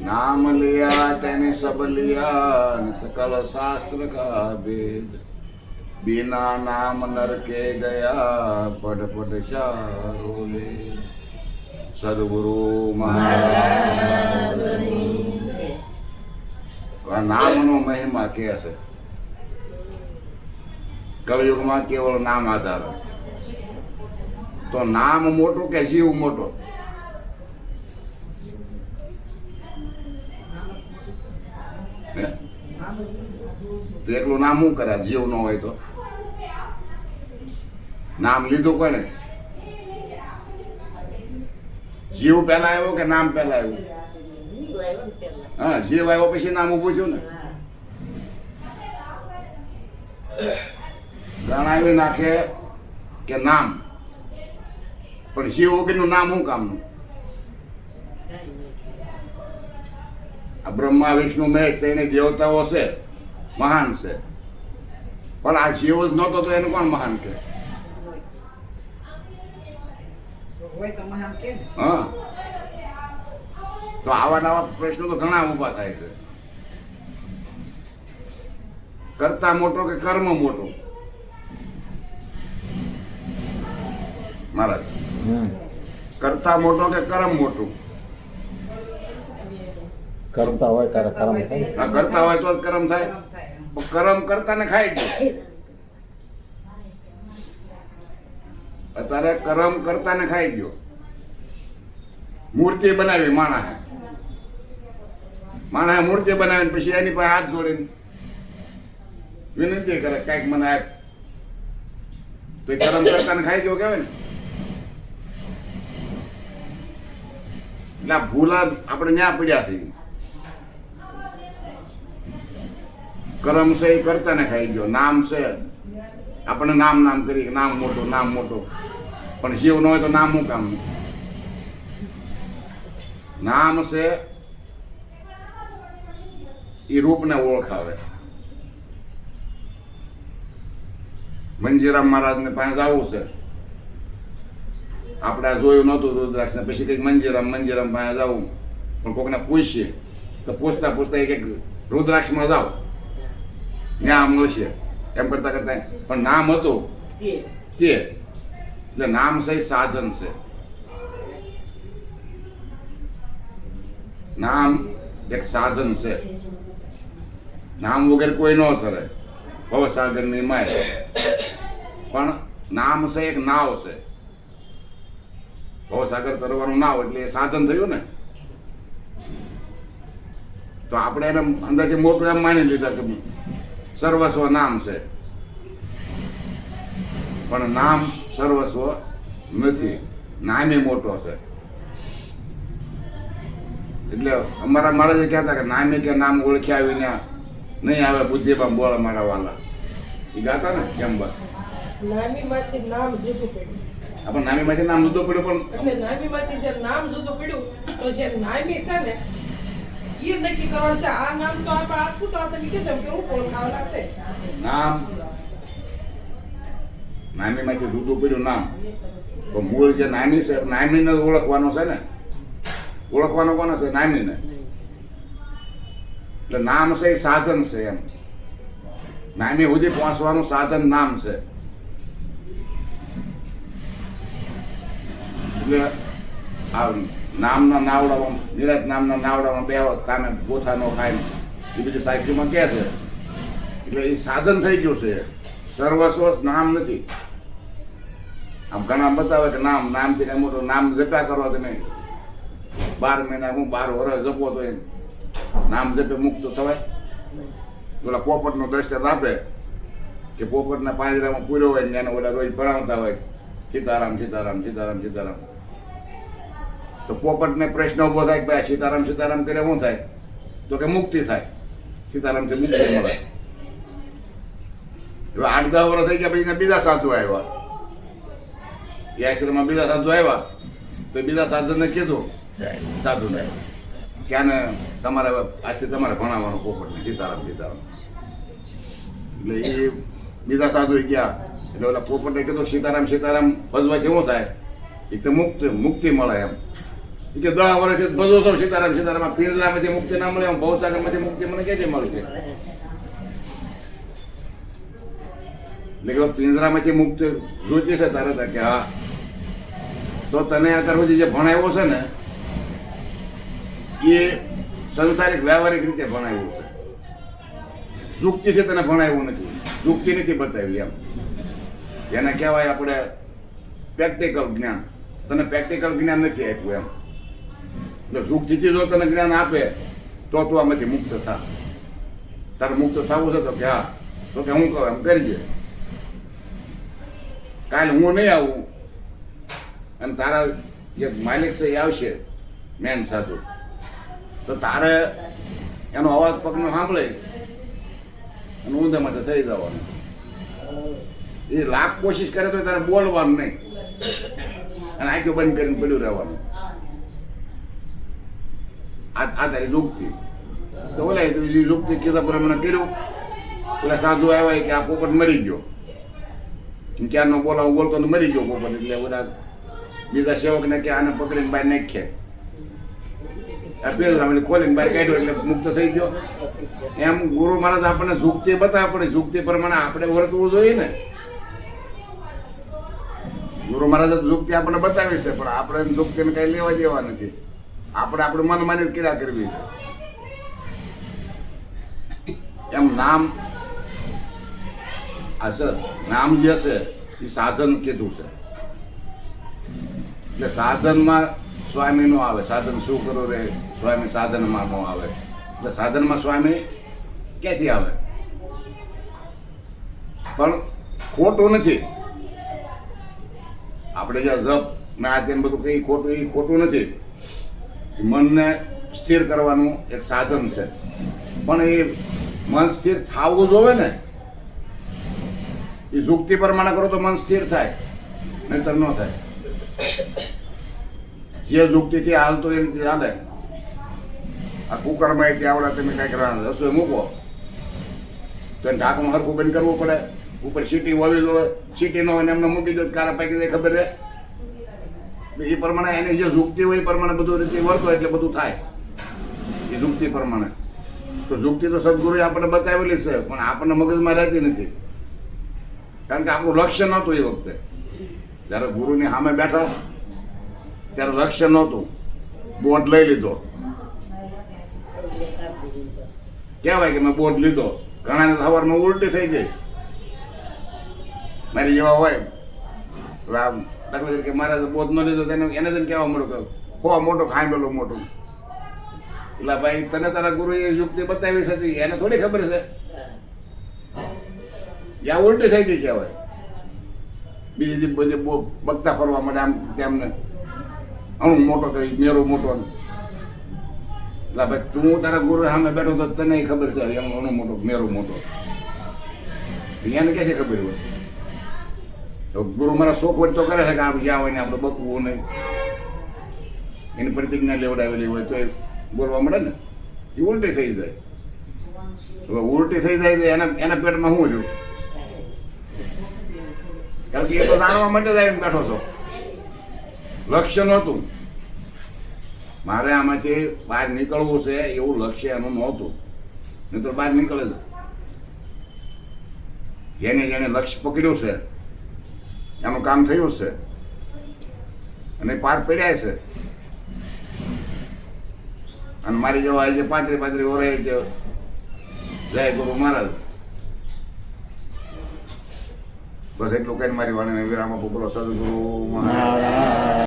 નામ લિયા તેને સબ લિયા સકલ શાસ્ત્ર કા ભેદ બિના નામ નરકે ગયા પટ પટ શારોએ સદગુરુ મહારાજ નામનો મહિમા કે છે કલયુગમાં કેવળ નામ આધાર તો નામ મોટું કે જીવ મોટો? તો એકલું નામ શું કરે જીવ ન હોય તો? નામ લીધું કોને જીવ પહેલા આવ્યો કે નામ પહેલા આવ્યું? હા, જીવ આવ્યો પછી નામ ઉભું થયું ને? ગણાવી નાખે કે નામ. પણ શિવ વગરનું નામ શું કામનું? આ બ્રહ્મા વિષ્ણુ મહેશ તેને દેવતાઓ છે મહાન છે. પણ આ શિવ જ નહોતો તો એને કોણ મહાન કે હોય તો મહાન કે ને? હા. તો આવા નવા પ્રશ્નો તો ઘણા ઊભા થાય છે. કરતા મોટો કે કર્મ મોટો? મહારાજ કરતા મોટો કે કરમ મોટું? કરતા હોય ત્યારે કરમ થાય. કરતા હોય તો કરમ થાય. કર્મ કરતા ને ખાઈ ગયો અત્યારે કરમ કરતા ને ખાઈ ગયો. મૂર્તિ બનાવી માણસે. માણા મૂર્તિ બનાવીને પછી એની પાસે હાથ જોડીને વિનંતી કરે કંઈક મને આપ. તો એ કર્મ કરતા ને ખાઈ ગયો કેવાય ને? એટલે આ ભૂલા આપણે ન્યા પડ્યા છે કરમ છે એ કરતા ને ખાઈ ગયો. નામ છે. આપણે નામ નામ કરી નામ મોટું નામ મોટું. પણ શિવ ન હોય તો નામ શું કામ? નામ છે એ રૂપને ઓળખાવે. મંજીરામ મહારાજને પાસે આવું છે. આપણે જોયું નહોતું રુદ્રાક્ષને. પછી કંઈક મંજીરામ મંજીરામ પાસે જવું પણ કોકને પૂછીએ તો પૂછતા પૂછતા એક એક રુદ્રાક્ષમાં જાઓ. ત્યાં મળશે. એમ કરતા કરતા પણ નામ હતું. તે. એટલે નામ સહી સાધન છે. નામ એક સાધન છે. નામ વગર કોઈ ન તરે. ભવસાગરની માય. પણ નામ છે એક નાવ છે. ભવસાગર તરવાનું હોય એટલે એ સાધન થયું ને. તો આપણે એને અંદાજે મોટું એમ માની લીધા કે સર્વસ્વ નામ છે. પણ નામ સર્વસ્વ નથી. નામે મોટો છે. એટલે અમારા મહારાજે કહેતા કે નામે કે નામ ઓળખ્યા વિના નહીં આવે બુદ્ધિમાં બોલ મારા વાલા. એ ગાતા ને, કેમ બસ? નામીમાંથી નામ જુદું પડ્યું નામી માંથી નામ જુદો પડ્યો પણ એટલે નામીમાંથી જે નામ જુદો પડ્યું તો જે નામી છે ને એ નક્કી કરવાનું છે. આ નામ તો આપણે આખું તો તમે કીધું કે હું ઓળખાવા લાગશે નામ નામીમાંથી જુદું પડ્યું નામ. તો મૂળ જે નામી છે નામીને ઓળખવાનો છે ને. ઓળખવાનો કોનો છે? નામીને. એટલે નામ છે એ સાધન છે એમ. નામી સુધી પહોંચવાનું સાધન નામ છે. એટલે આ નામના નાવડામાં, નિરાજ નામના નાવડામાં બેહો તાને ગોથા નો ખાય એ બધું સાહિત્યમાં કહે છે. એટલે એ સાધન થઈ ગયું છે. સર્વસ્વ નામ નથી. આમ ઘણા બતાવે કે નામ નામથી કઈ મોટું નામ જપ્યા કરો તમે બાર મહિના હું બાર વર્ષ જપો તો એમ. નામ જપે મુક્ત થવાય. ઓલા પોપટનો દ્રષ્ટાંત આપે કે પોપટના પાંજરામાં પૂર્યો હોય ને એને ઓલા રોજ ભણાવતા હોય. સીતારામ સીતારામ સીતારામ સીતારામ. તો પોપટને પ્રશ્ન ઊભો થાય કે ભાઈ સીતારામ સીતારામ કરે શું થાય? તો કે મુક્તિ થાય. સીતારામથી મુક્તિ મળે. હવે આઠ દસ વર્ષ થઈ ગયા પછી બીજા સાધુ આવ્યા. એ આશ્રમમાં બીજા સાધુ આવ્યા. તો બીજા સાધુને કીધું, સાધુને, કે આને તમારે આજથી તમારે ભણાવવાનું પોપટને, સીતારામ સીતારામ. એટલે એ બીજા સાધુ ગયા. એટલે ઓલા પોપટને કીધું, સીતારામ સીતારામ, ભજવાથી શું થાય? એક તો મુક્તિ મુક્તિ મળે એમ. કે દસ વર્ષ બધો સૌ સીતારામ સીતારામ પિંજરામાંથી મુક્તિ ના મળે ભવસાગરમાંથી મુક્તિ મને ક્યાંથી મળશે એટલે કે પિંજરામાંથી મુક્ત જોઈતી છે તારે કે હા. તો તને આ કરવું જે ભણાવ્યો છે ને, એ સંસારિક, વ્યવહારિક રીતે ભણાવ્યું છે. યુક્તિથી તને ભણાવ્યું નથી. યુક્તિ નથી બતાવી એમ. જેને કહેવાય આપણે પ્રેક્ટિકલ જ્ઞાન. તને પ્રેક્ટિકલ જ્ઞાન નથી આપ્યું એમ. એટલે યુક્તિથી જો તને જ્ઞાન આપે, તો તું આમાંથી મુક્ત થા. તારે મુક્ત થવું છે તો કે હા. તો કે હું કહું, એમ કરજે કાલે હું નહીં આવું. અને તારા જે માલિક છે એ આવશે, મેન સાધુ તો તારે એનો અવાજ પગનો સાંભળે. અને ઊંધા માટે થઈ જવાનું. એ લાખ કોશિશ કરે તો તારે બોલવાનું નહીં. અને આંખો બંધ કરીને પડ્યું રહેવાનું. આ તારી યુક્તિ તો ઓલા તો બીજી યુક્તિ કીધા પ્રમાણે કર્યું. પેલા સાધુ આવ્યા કે આ પોપટ મરી ગયો. ક્યારનો બોલાવું, બોલતો મરી ગયો પોપટ, એટલે બધા બીજા સેવકને કે આને પકડીને બહાર નાખીએ. આ પેલા ખોલીને બહાર કાઢ્યો, એટલે મુક્ત થઈ ગયો. એમ ગુરુ મહારાજ આપણને ઝુકતી બતાવે પડે ઝુકતી પ્રમાણે આપણે વર્તવું જોઈએ ને. ગુરુ મહારાજ ઝુકતી આપણને બતાવી છે, પણ આપણે ઝુકતીને કઈ લેવા દેવા નથી. આપણે આપણું મન માની ક્રિયા કરવી એમ નામ આ સર નામ જે છે, એ સાધન કીધું છે. એટલે સાધનમાં સ્વામી નો આવે, સાધન શું કરો રે, સ્વામી સાધનમાં નો આવે. એટલે સાધનમાં સ્વામી ક્યાંથી આવે? પણ ખોટું નથી. આપણે જે જપ ના તેમ બધું કઈ ખોટું, એ ખોટું નથી. મનને સ્થિર કરવાનું એક સાધન છે. પણ એ મન સ્થિર થવું જોવે ને, એ યુક્તિ પ્રમાણે કરો તો મન સ્થિર થાય, નહીતર ન થાય. જે યુક્તિથી હાલતો એ હાલે. આ કુકરમાં એક આવડે તમે કાંઈ કરવાના રસોઈ મૂકો, તો એને ઢાંકણું હરખું બંધ કરવું પડે. ઉપર સીટી હોવી જોઈએ. સીટી ન હોય એમને મૂકી દો કારા પાકી જાય, ખબર રહે. એ પ્રમાણે એની જે યુક્તિ હોય એ પ્રમાણે બધું રીતે વર્તો એટલે બધું થાય. એ યુક્તિ પ્રમાણે. તો યુક્તિ તો સદગુરુએ આપણને બતાવેલી છે, પણ આપણને મગજમાં રહેતી નથી. કારણ કે આપણું લક્ષ્ય નહોતું એ વખતે. જ્યારે ગુરુની સામે બેઠા, ત્યારે લક્ષ્ય નહોતું. બોર્ડ લઈ લીધો. કહેવાય કે મેં બોર્ડ લીધો. ઘણા સવારમાં ઉલટી થઈ ગઈ. મારી જેવા હોય. દાખલા તરીકે મારે તો બોધ ન લીધો તેને એને તને કહેવા મળ્યું કે ખો મોટો ખાંડેલો મોટો. એટલે ભાઈ, તને તારા ગુરુએ યુક્તિ બતાવી હતી એને થોડી ખબર છે? યા ઉલટી થઈ ગઈ કહેવાય. બીજી બધી બગતા ફરવા માટે આમ તેમને. અણુ મોટો તો મેરો મોટો એટલે ભાઈ, તું તારા ગુરુ સામે બેઠો તો તને ખબર છે એમ મોટો, મેરો મોટો. એને કે છે ખબર હોય? તો ગુરુ મારા શોખ તો કરે છે કે આમ જ્યાં હોય ને આપણે બકવું નહીં. એની પ્રતિજ્ઞા લેવડાવેલી હોય તો એ બોલવા મળે ને. એ ઉલટી થઈ જાય. હવે ઉલટી થઈ જાય તો એના એના પેટમાં શું છું કારણ કે એ તો જાણવા માટે જાય એમ બેઠો છો. લક્ષ્ય નહોતું. મારે આમાંથી બહાર નીકળવું છે એવું લક્ષ્ય એનું નહોતું. નહીં તો બહાર નીકળે જ. જેને જેને લક્ષ્ય પકડ્યું છે એનું કામ થયું છે. અને પાર પડ્યા છે. અને મારી જેવા આજે પાંત્રી પાંત્રી ઓરાય છે. જય ગુરુ મહારાજ. બસ એટલું કઈ મારી વાણીને વિરામ આપું. બોલો સદગુરુ મહારાજ.